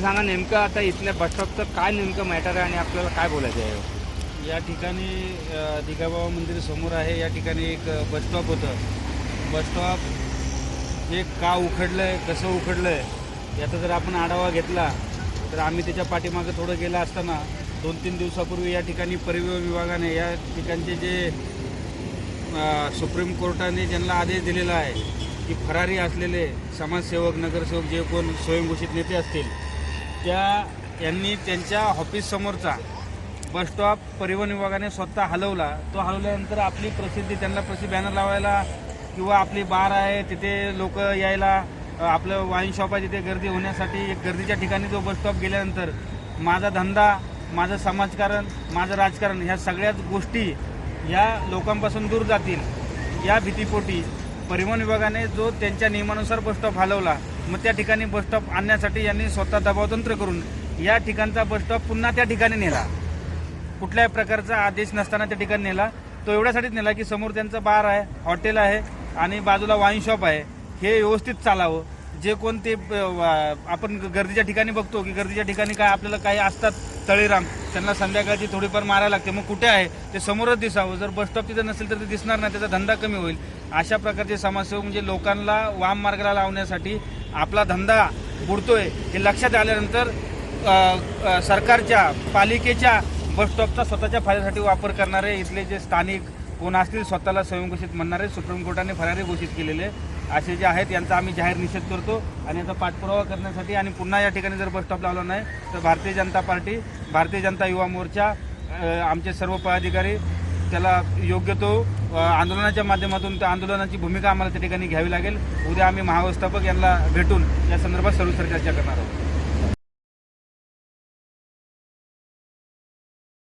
सांगा नेमकं आता इथल्या बस काय नेमकं मॅटर आहे आणि आपल्याला काय बोलायचं आहे? या ठिकाणी दिगाबाबा मंदिर समोर आहे. या ठिकाणी एक बसस्टॉप बस स्टॉप होतं. बस स्टॉप हे का उखडलं आहे कसं उखडलं आहे याचा जर आपण आढावा घेतला तर आम्ही त्याच्या पाठीमागं थोडं गेलं असताना दोन तीन दिवसापूर्वी या ठिकाणी परिवहन विभागाने या ठिकाणचे जे सुप्रीम कोर्टाने ज्यांना आदेश दिलेला आहे की फरारी असलेले समाजसेवक नगरसेवक जे कोण स्वयंघोषित नेते असतील त्या यांनी त्यांच्या ऑफिससमोरचा बस स्टॉप परिवहन विभागाने स्वतः हलवला. तो हलवल्यानंतर आपली प्रसिद्धी त्यांना प्रसिद्ध बॅनर लावायला किंवा आपली बार आहे तिथे लोक यायला आपलं वाईन शॉप आहे तिथे गर्दी होण्यासाठी एक गर्दीच्या ठिकाणी जो बस स्टॉप गेल्यानंतर माझा धंदा माझं समाजकारण माझं राजकारण ह्या सगळ्याच गोष्टी या लोकांपासून दूर जातील. या भीतीपोटी परिवहन विभागाने जो त्यांच्या नियमानुसार बस स्टॉप हलवला मग त्या ठिकाणी बसस्टॉप आणण्यासाठी यांनी स्वतः दबावतंत्र करून या ठिकाणचा बसस्टॉप पुन्हा त्या ठिकाणी नेला. कुठल्याही प्रकारचा आदेश नसताना त्या ठिकाणी नेला. तो एवढ्यासाठीच नेला की समोर त्यांचं बार आहे हॉटेल आहे आणि बाजूला वाईन शॉप आहे. हे व्यवस्थित चालावं. जे कोणते वा- आपण गर्दीच्या ठिकाणी बघतो की गर्दीच्या ठिकाणी काय आपल्याला काही असतात तळीराम त्यांना संध्याकाळची थोडीफार मारायला लागते. मग कुठे आहे? ते समोरच दिसावं. जर बस स्टॉप तिथं नसेल तर ते दिसणार नाही. त्याचा धंदा कमी होईल. अशा प्रकारचे समाजसेवक म्हणजे लोकांना वाम मार्गाला लावण्यासाठी आपला धंदा बुडतोय हे लक्षात आल्यानंतर सरकारच्या पालिकेच्या बसस्टॉपचा स्वतःच्या फायद्यासाठी वापर करणारे इथले जे स्थानिक कोण असतील स्वतःला स्वयंघोषित म्हणणारे सुप्रीम कोर्टाने फरारी घोषित केलेले. असे जे आहेत यांचा आम्ही जाहीर निषेध करतो आणि याचा पाठपुरावा करण्यासाठी आणि पुन्हा या ठिकाणी जर बस स्टॉप लावला नाही तर भारतीय जनता पार्टी भारतीय जनता युवा मोर्चा आमचे सर्व पदाधिकारी त्याला योग्य तो आंदोलनाच्या माध्यमातून त्या आंदोलनाची भूमिका आम्हाला त्या ठिकाणी घ्यावी लागेल. उद्या आम्ही महाव्यवस्थापक यांना भेटून या संदर्भात सविस्तर चर्चा करणार आहोत.